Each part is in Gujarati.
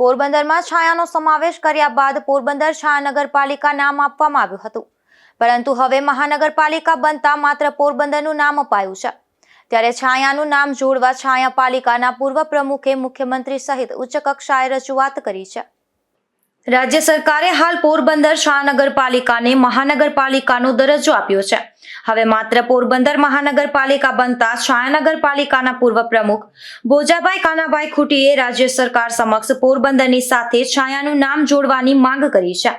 પોરબંદરમાં છાયાનો સમાવેશ કર્યા બાદ પોરબંદર છાયા નગરપાલિકા નામ આપવામાં આવ્યું હતું. પરંતુ હવે મહાનગરપાલિકા બનતા માત્ર પોરબંદરનું નામ અપાયું છે. ત્યારે છાયાનું નામ જોડવા છાયા પાલિકાના પૂર્વ પ્રમુખે મુખ્યમંત્રી સહિત ઉચ્ચ કક્ષાએ રજૂઆત કરી છે. રાજ્ય સરકારે હાલ પોરબંદર મહાનગરપાલિકાને મહાનગરપાલિકાનો દરજ્જો આપ્યો છે. હવે માત્ર પોરબંદર મહાનગરપાલિકા બનતા છાયાનગરપાલિકાના પૂર્વ પ્રમુખ ભોજાભાઈ કાનાભાઈ ખૂટીએ રાજ્ય સરકાર સમક્ષ પોરબંદરની સાથે છાયાનું નામ જોડવાની માંગ કરી છે.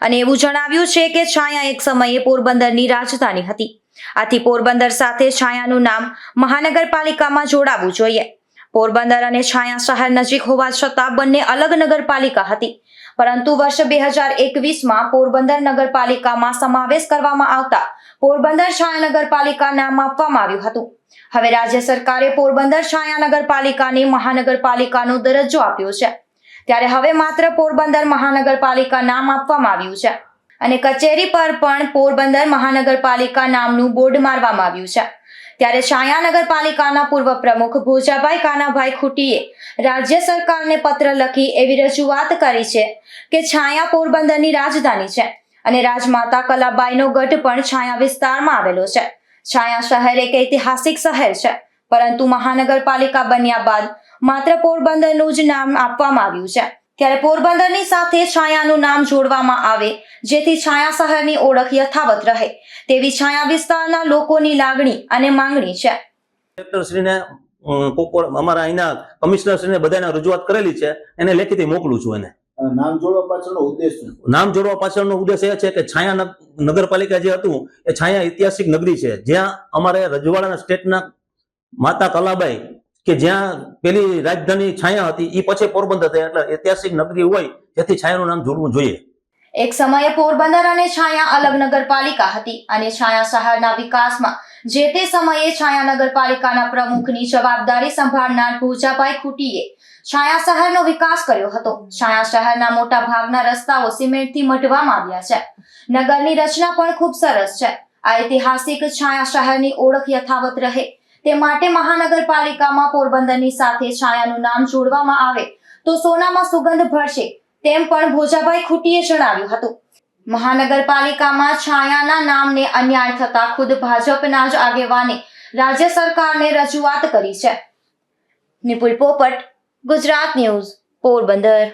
અને એવું જણાવ્યું છે કે છાયા એક સમયે પોરબંદરની રાજધાની હતી. આથી પોરબંદર સાથે છાયાનું નામ મહાનગરપાલિકામાં જોડાવવું જોઈએ. પોરબંદર અને છાયા શહેર નજીક હોવા છતાં બંને અલગ નગરપાલિકા હતી. પરંતુ વર્ષ બે હજાર એકવીસમાં પોરબંદર નગરપાલિકામાં સમાવેશ કરવામાં આવતા પોરબંદર છાયા નગરપાલિકા નામ આપવામાં આવ્યું હતું. હવે રાજ્ય સરકારે પોરબંદર છાયા નગરપાલિકાને મહાનગરપાલિકાનો દરજ્જો આપ્યો છે. ત્યારે હવે માત્ર પોરબંદર મહાનગરપાલિકા નામ આપવામાં આવ્યું છે. અને કચેરી પર પણ પોરબંદર મહાનગરપાલિકા નામનું બોર્ડ મારવામાં આવ્યું છે. ત્યારે છાયા નગરપાલિકાના પૂર્વ પ્રમુખ ભોજાભાઈ કાનાભાઈ ખૂટીએ રાજ્ય સરકારને પત્ર લખી એવી રજૂઆત કરી છે કે છાયા પોરબંદરની રાજધાની છે અને રાજમાતા કલાબાઈનો ગઢ પણ છાયા વિસ્તારમાં આવેલો છે. છાયા શહેર એક ઐતિહાસિક શહેર છે, પરંતુ મહાનગરપાલિકા બન્યા બાદ માત્ર પોરબંદરનું જ નામ આપવામાં આવ્યું છે. ત્યારે પોરબંદરની સાથે છાયાનું નામ જોડવામાં આવે જેથી છાયા શહેરની ઓળખ યથાવત રહે. તેવી છાયા વિસ્તારના લોકોની લાગણી અને માંગણી છે. કલેક્ટરશ્રીને અમારા અહીંના કમિશનરશ્રીને બધાને રજૂઆત કરેલી છે એને લેખિતે મોકલું છું એને. નામ જોડવા પાછળનો ઉદ્દેશ નામ જોડવા પાછળનો ઉદ્દેશ એ છે કે છાયા નગ- નગરપાલિકા જે હતું એ છાયા ઐતિહાસિક નગરી છે. જ્યાં અમારે રજવાડાના સ્ટેટના માતા કલાબાઈ કે જ્યાં પેલી રાજધાની છાયા હતી એ પછી પોરબંદર થઈ. એટલે ઐતિહાસિક નગરી હોય, જેથી છાયાનું નામ જોડવું જોઈએ. એક સમયે પોરબંદર અને છાયા અલગ નગરપાલિકા હતી અને છાયા શહેરના વિકાસમાં જે તે સમયે છાયા નગરપાલિકાના પ્રમુખની જવાબદારી સંભાળનાર પૂજાભાઈ ખૂટીએ છાયા શહેરનો વિકાસ કર્યો હતો. છાયા શહેરના મોટા ભાગના રસ્તાઓ સિમેન્ટથી મઢવામાં આવ્યા છે. નગરની રચના પણ ખૂબ સરસ છે. આ ઐતિહાસિક છાયા શહેરની ઓળખ યથાવત રહે. તે માટે મહાનગરપાલિકામાં પોરબંદરની સાથે છાયાનું નામ જોડવામાં આવે તો સોનામાં સુગંધ ભરશે તેમ પણ ભોજાભાઈ ખૂટીએ જણાવ્યું હતું. મહાનગરપાલિકામાં છાયાના નામને અન્યાય થતા ખુદ ભાજપના જ આગેવાને રાજ્ય સરકારને રજૂઆત કરી છે. નિપુલ પોપટ, ગુજરાત ન્યૂઝ, પોરબંદર.